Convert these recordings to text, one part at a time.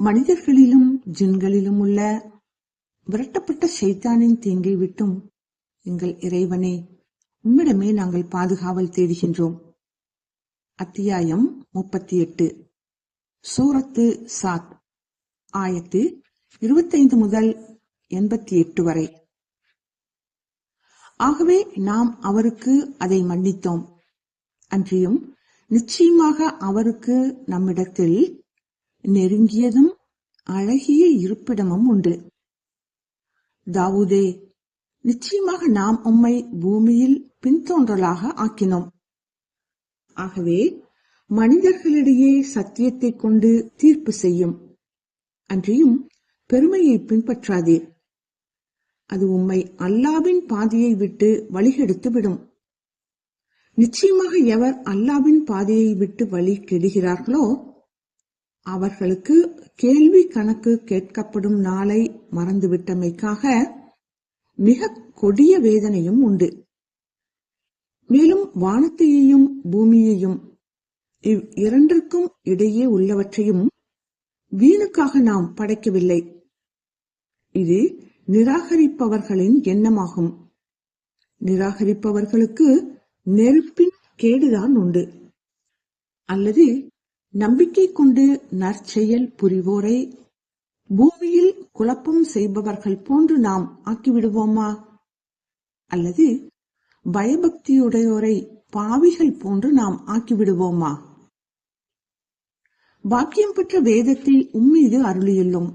மனிதர்களிலும் ஜின்களிலும் உள்ள விரட்டப்பட்ட ஷைத்தானின் தீங்கை விட்டும் எங்கள் இறைவனே உம்மிடமே நாங்கள் பாதுகாவல் தேடுகின்றோம். அத்தியாயம் முப்பத்தி எட்டு சூரத்து சாத் ஆயத்து இருபத்தைந்து முதல் எண்பத்தி எட்டு வரை. ஆகவே நாம் அவருக்கு அதை மன்னித்தோம். அன்றியும் நிச்சயமாக அவருக்கு நம்மிடத்தில் நெருங்கியதும் அழகிய இருப்பிடமும் உண்டு. தாவூதே நிச்சயமாக நாம் உம்மை பூமியில் பின்தோன்றலாக ஆக்கினோம். ஆகவே மனிதர்களிடையே சத்தியத்தை கொண்டு தீர்ப்பு செய்யும். அன்றியும் பெருமையை பின்பற்றாதீர் அது உம்மை அல்லாவின் பாதையை விட்டு வழிகெடுத்து விடும். நிச்சயமாக எவர் அல்லாவின் பாதையை விட்டு வழி கெடுகிறார்களோ அவர்களுக்கு கேள்வி கணக்கு கேட்கப்படும் நாளை மறந்துவிட்டமைக்காக மிக கொடிய வேதனையும் உண்டு. மேலும் வானத்தையையும் பூமியையும் இவ் இரண்டிற்கும் இடையே உள்ளவற்றையும் வீணுக்காக நாம் படைக்கவில்லை. இது நிராகரிப்பவர்களின் எண்ணமாகும். நிராகரிப்பவர்களுக்கு நெருப்பின் கேடுதான் உண்டு. அல்லது நம்பிக்கை கொண்டு நற்செயல் புரிவோரை பூமியில் குழப்பம் செய்பவர்கள் போன்று நாம் ஆக்கிவிடுவோமா? அல்லது பயபக்தியுடையோரை பாவிகள் போன்று நாம் ஆக்கிவிடுவோமா? பாக்கியம் பெற்ற வேதத்தை உம்மீது அருளியுள்ளோம்.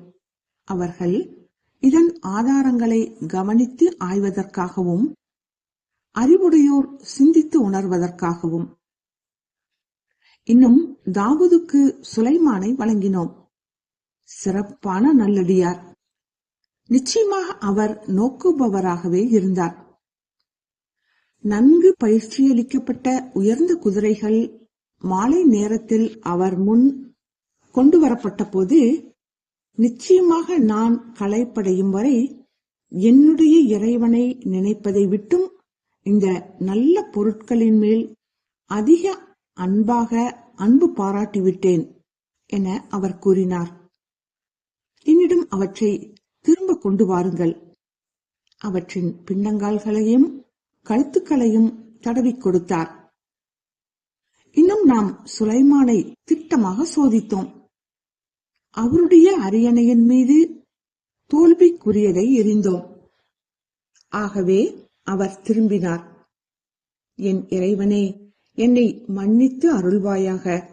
அவர்கள் இதன் ஆதாரங்களை கவனித்து ஆய்வதற்காகவும் அறிவுடையோர் சிந்தித்து உணர்வதற்காகவும். இன்னும் தாவூதுக்கு சுலைமானை வழங்கினோம். சிறப்பான நல்லடியார். நிச்சயமாக அவர் நோக்குபவராகவே இருந்தார். நன்கு பயிற்சியளிக்கப்பட்ட உயர்ந்த குதிரைகள் மாலை நேரத்தில் அவர் முன் கொண்டு வரப்பட்ட போது நிச்சயமாக நான் களைப்படையும் வரை என்னுடைய இறைவனை நினைப்பதை விட்டும் இந்த நல்ல பொருட்களின் மேல் அதிக அன்பாக அன்பு பாராட்டிவிட்டேன் என அவர் கூறினார். என்னிடம் அவற்றை திரும்ப கொண்டு வாருங்கள். அவற்றின் பின்னங்கால்களையும் கழுத்துக்களையும் தடவிக் கொடுத்தார். இன்னும் நாம் சுலைமானை திட்டமாக சோதித்தோம். அவருடைய அரியணையின் மீது தோல்விக்குரியதை எரிந்தோம். ஆகவே அவர் திரும்பினார். என் இறைவனே என்னை மன்னித்து அருள்வாயாக.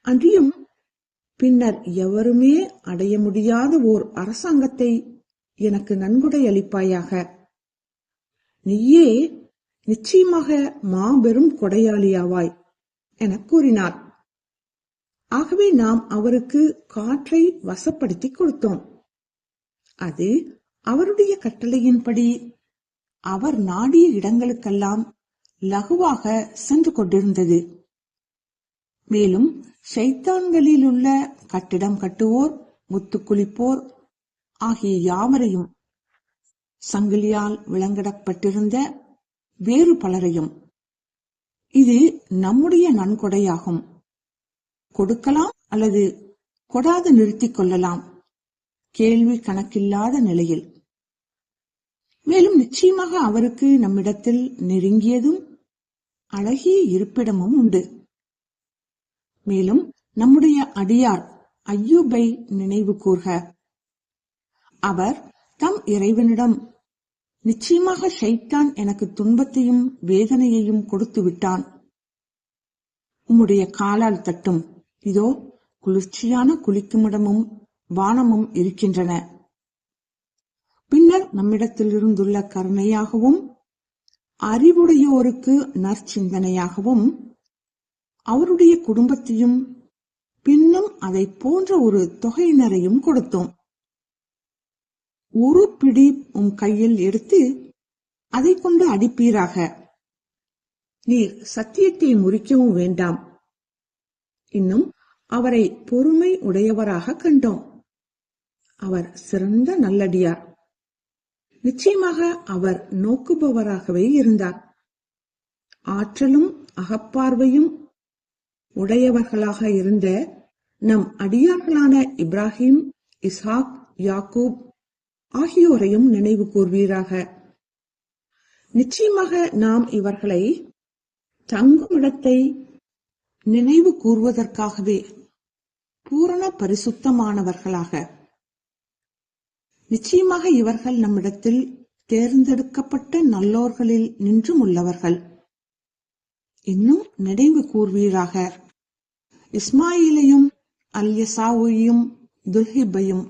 அன்றியும் பின்னர் எவருமே அடைய முடியாத ஓர் அரசாங்கத்தை எனக்கு நன்கொடை அளிப்பாயாக. நீயே நிச்சயமாக மாபெரும் கொடையாளியாவாய் என கூறினார். ஆகவே நாம் அவருக்கு காற்றை வசப்படுத்தி கொடுத்தோம். அது அவருடைய கட்டளையின்படி அவர் நாடிய இடங்களுக்கெல்லாம் லகுவாக சென்று கொண்டிருந்தது. மேலும் ஷைத்தான்களில் உள்ள கட்டிடம் கட்டுவோர் முத்துக்குளிப்போர் ஆகிய யாவரையும் சங்கிலியால் விளங்கிடப்பட்டிருந்த வேறு பலரையும் இது நம்முடைய நன்கொடையாகும். கொடுக்கலாம் அல்லது கொடாது நிறுத்திக் கொள்ளலாம். கேள்வி கணக்கில்லாத நிலையில். மேலும் நிச்சயமாக அவருக்கு நம்மிடத்தில் நெருங்கியதும் அழகிய இருப்பிடமும் உண்டு. மேலும் நம்முடைய அடியார் ஐயூபை நினைவு கூர்க. அவர் தம் இறைவனிடம் நிச்சயமாக ஷைத்தான் எனக்கு துன்பத்தையும் வேதனையையும் கொடுத்து விட்டான். உம்முடைய காலால் தட்டும். இதோ குளிர்ச்சியான குளிக்குமிடமும் வானமும் இருக்கின்றன. பின்னர் நம்மிடத்தில் இருந்துள்ள கருணையாகவும் அறிவுடையோருக்கு நற்சிந்தனையாகவும் அவருடைய குடும்பத்தையும் பின்னும் அதை போன்ற ஒரு தொகையினரையும் கொடுத்தோம். ஒரு பிடி உம் கையில் எடுத்து அதை கொண்டு அடிப்பீராக. நீர் சத்தியத்தை முறிக்கவும் வேண்டாம். இன்னும் அவரை பொறுமை உடையவராக கண்டோம். அவர் சிறந்த நல்லடியார். நிச்சயமாக அவர் நோக்குபவராகவே இருந்தார். ஆற்றலும் அகப்பார்வையும் உடையவர்களாக இருந்த நம் அடியார்களான இப்ராஹிம் இஸ்ஹாக் யாக்கூப் ஆகியோரையும் நினைவு கூர்வீராக. நிச்சயமாக நாம் இவர்களை தங்குமிடத்தை நினைவு கூர்வதற்காகவே பூரண பரிசுத்தமானவர்களாக நிச்சயமாக இவர்கள் நம்மிடத்தில் தேர்ந்தெடுக்கப்பட்ட நல்லோர்களில் நின்றும் உள்ளவர்கள். இன்னும் நினைவு கூர்வீராக இஸ்மாயிலையும் அல்யசாவையும் துல்ஹிப்பையும்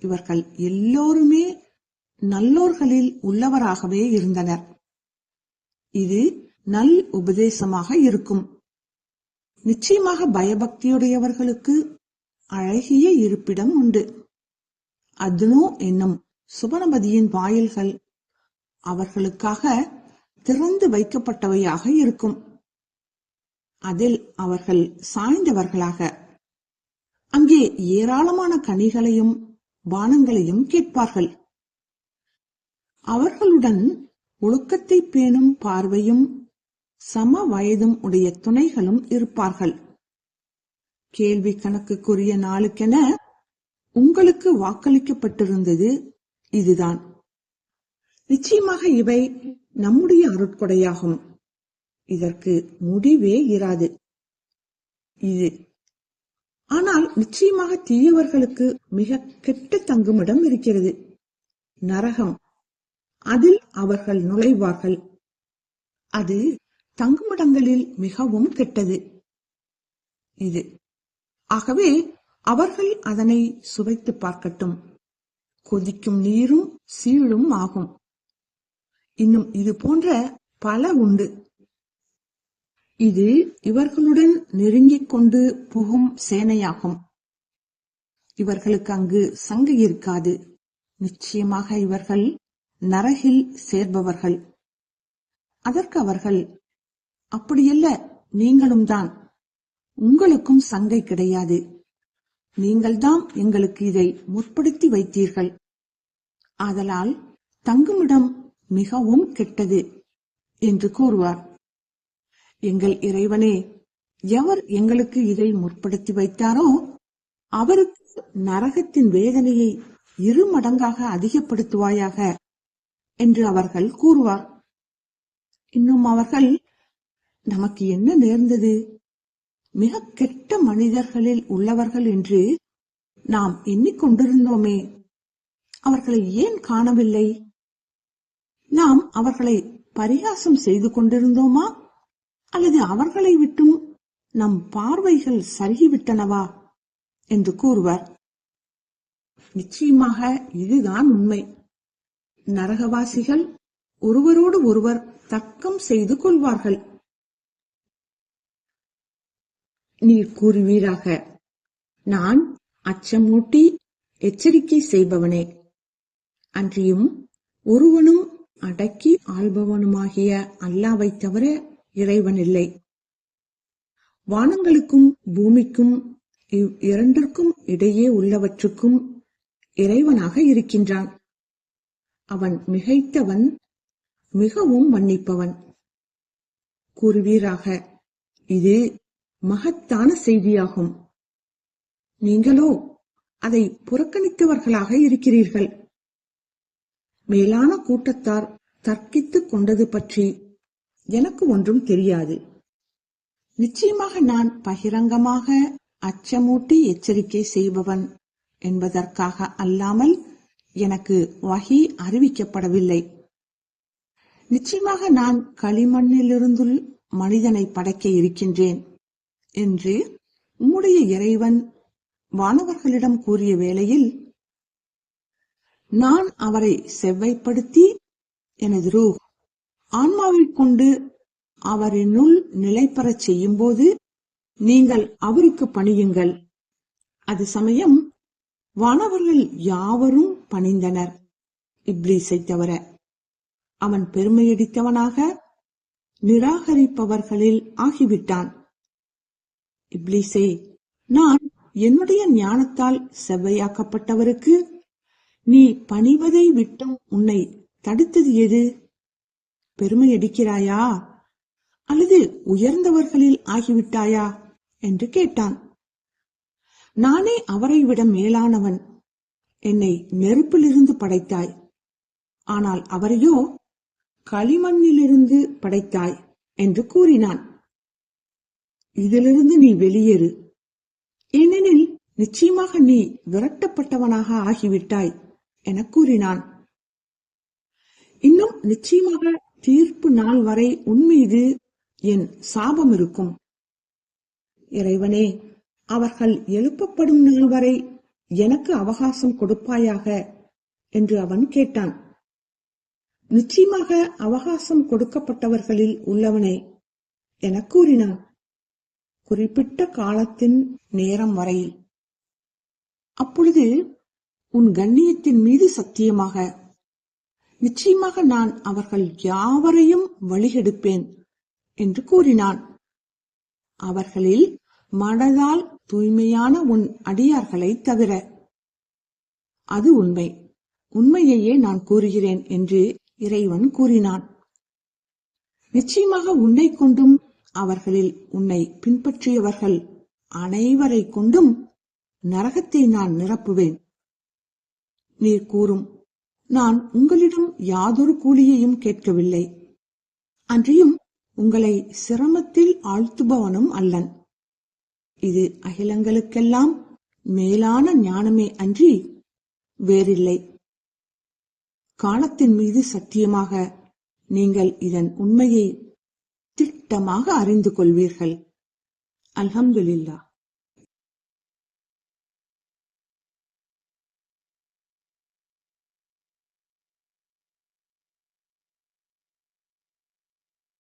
இவர்கள் எல்லோருமே நல்லோர்களில் உள்ளவராகவே இருந்தனர். இது நல் உபதேசமாக இருக்கும். நிச்சயமாக பயபக்தியுடையவர்களுக்கு அழகிய இருப்பிடம் உண்டு. அத்னோ என்னும் சுபனபதியின் வாயில்கள் அவர்களுக்காக திறந்து வைக்கப்பட்டவையாக இருக்கும். அதில் அவர்கள் சாய்ந்தவர்களாக அங்கே ஏராளமான கனிகளையும் பானங்களையும் கேட்பார்கள். அவர்களுடன் ஒழுக்கத்தை பேணும் பார்வையும் சம வயதும் உடைய துணைகளும் இருப்பார்கள். கேள்வி கணக்குக்குரிய நாளுக்கென உங்களுக்கு வாக்களிக்கப்பட்டிருந்தது இதுதான். நிச்சயமாக இவை நம்முடைய அருட்கொடையாகும். இதற்கு முடிவே இராது. இது. ஆனால் நிச்சயமாக தீயவர்களுக்கு மிக கெட்ட தங்குமிடம் இருக்கிறது. நரகம். அதில் அவர்கள் நுழைவார்கள். அது தங்குமிடங்களில் மிகவும் கெட்டது. இது. ஆகவே அவர்கள் அதனை சுவைத்து பார்க்கட்டும். கொதிக்கும் நீரும் சீழும் ஆகும். இன்னும் இது போன்ற பல உண்டு. இது இவர்களுடன் நெருங்கிக் கொண்டு புகும் சேனையாகும். இவர்களுக்கு அங்கு சங்கு இருக்காது. நிச்சயமாக இவர்கள் நரகில் சேர்பவர்கள். அதற்கு அவர்கள் அப்படியல்ல நீங்களும் தான் உங்களுக்கும் சங்கை கிடையாது. நீங்கள்தான் எங்களுக்கு இதை முற்படுத்தி வைத்தீர்கள். ஆதலால் தங்குமிடம் மிகவும் கெட்டது என்று கூறுவார். எங்கள் இறைவனே எவர் எங்களுக்கு இதை முற்படுத்தி வைத்தாரோ அவருக்கு நரகத்தின் வேதனையை இரு மடங்காக அதிகப்படுத்துவாயாக என்று அவர்கள் கூறுவார். இன்னும் அவர்கள் நமக்கு என்ன நேர்ந்தது? மிக கெட்ட மனிதர்களில் உள்ளவர்கள் என்று நாம் எண்ணிக்கொண்டிருந்தோமே அவர்களை ஏன் காணவில்லை? நாம் அவர்களை பரிகாசம் செய்து கொண்டிருந்தோமா? அல்லது அவர்களை விட்டும் நம் பார்வைகள் சருகிவிட்டனவா? என்று கூறுவர். நிச்சயமாக இதுதான் உண்மை. நரகவாசிகள் ஒருவரோடு ஒருவர் தர்க்கம் செய்து கொள்வார்கள். நீர் கூறுவீராக. நான் அச்சமூட்டி எச்சரிக்கை செய்பவனே. அன்றியும் ஒருவனும் அடக்கி ஆள்பவனுமாகிய அல்லாவை தவிர இறைவன் இல்லை வானங்களுக்கும் பூமிக்கும் இவ் இரண்டிற்கும் இடையே உள்ளவற்றுக்கும் இறைவனாக இருக்கின்றான். அவன் மிகைத்தவன் மிகவும் மன்னிப்பவன். கூறுவீராக இது மகத்தான செய்தியாகும். நீங்களோ அதை புறக்கணித்தவர்களாக இருக்கிறீர்கள். மேலான கூட்டத்தார் தர்க்கித்துக் கொண்டது பற்றி எனக்கு ஒன்றும் தெரியாது. நிச்சயமாக நான் பகிரங்கமாக அச்சமூட்டி எச்சரிக்கை செய்பவன் என்பதற்காக அல்லாமல் எனக்கு வகி அறிவிக்கப்படவில்லை. நிச்சயமாக நான் களிமண்ணிலிருந்து மனிதனை படைக்க இருக்கின்றேன். என்று உம்முடைய இறைவன் வானவர்களிடம் கூறிய வேளையில் நான் அவரை செவ்வைப்படுத்தி எனது ரூ ஆன்மாவை கொண்டு அவரினுள் நிலை பெறச் செய்யும்போது நீங்கள் அவருக்கு பணியுங்கள். அது சமயம் வானவர்கள் யாவரும் பணிந்தனர். இப்ளீஸை தவிர அவன் பெருமையடித்தவனாக நிராகரிப்பவர்களில் ஆகிவிட்டான். இப்ளீசே நான் என்னுடைய ஞானத்தால் செவ்வையாக்கப்பட்டவருக்கு நீ பணிவதை விட்டும் உன்னை தடுத்தது எது? பெருமை அடிக்கிறாயா? அல்லது உயர்ந்தவர்களில் ஆகிவிட்டாயா? என்று கேட்டான். நானே அவரை விட மேலானவன். என்னை நெருப்பிலிருந்து படைத்தாய். ஆனால் அவரையோ களிமண்ணிலிருந்து படைத்தாய் என்று கூறினான். இதிலிருந்து நீ வெளியேறு. ஏனெனில் நிச்சயமாக நீ விரட்டப்பட்டவனாக ஆகிவிட்டாய் என கூறினான். இன்னும் நிச்சயமாக தீர்ப்பு நாள் வரை உன்மீது என் சாபம் இருக்கும். இறைவனே அவர்கள் எழுப்பப்படும் நாள் வரை எனக்கு அவகாசம் கொடுப்பாயாக என்று அவன் கேட்டான். நிச்சயமாக அவகாசம் கொடுக்கப்பட்டவர்களில் உள்ளவனே என கூறினான். குறிப்பிட்ட காலத்தின் நேரம் வரையில் அப்பொழுது உன் கண்ணியத்தின் மீது சத்தியமாக நிச்சயமாக நான் அவர்கள் யாவரையும் வழிகெடுப்பேன் என்று கூறினான். அவர்களில் மனதால் தூய்மையான உன் அடியார்களை தவிர அது உண்மை. உண்மையையே நான் கூறுகிறேன் என்று இறைவன் கூறினான். நிச்சயமாக உன்னை கொண்டும் அவர்களில் உன்னை பின்பற்றியவர்கள் அனைவரை கொண்டும் நரகத்தை நான் நிரப்புவேன். நீர் கூறும் நான் உங்களிடம் யாதொரு கூலியையும் கேட்கவில்லை. அன்றியும் உங்களை சிரமத்தில் ஆழ்த்துபவனும் அல்லன். இது அகிலங்களுக்கெல்லாம் மேலான ஞானமே அன்றி வேறில்லை. காலத்தின் மீது சத்தியமாக நீங்கள் இதன் உண்மையை திட்டமாக அறிந்து கொள்வீர்கள். அல்ஹம்துலில்லா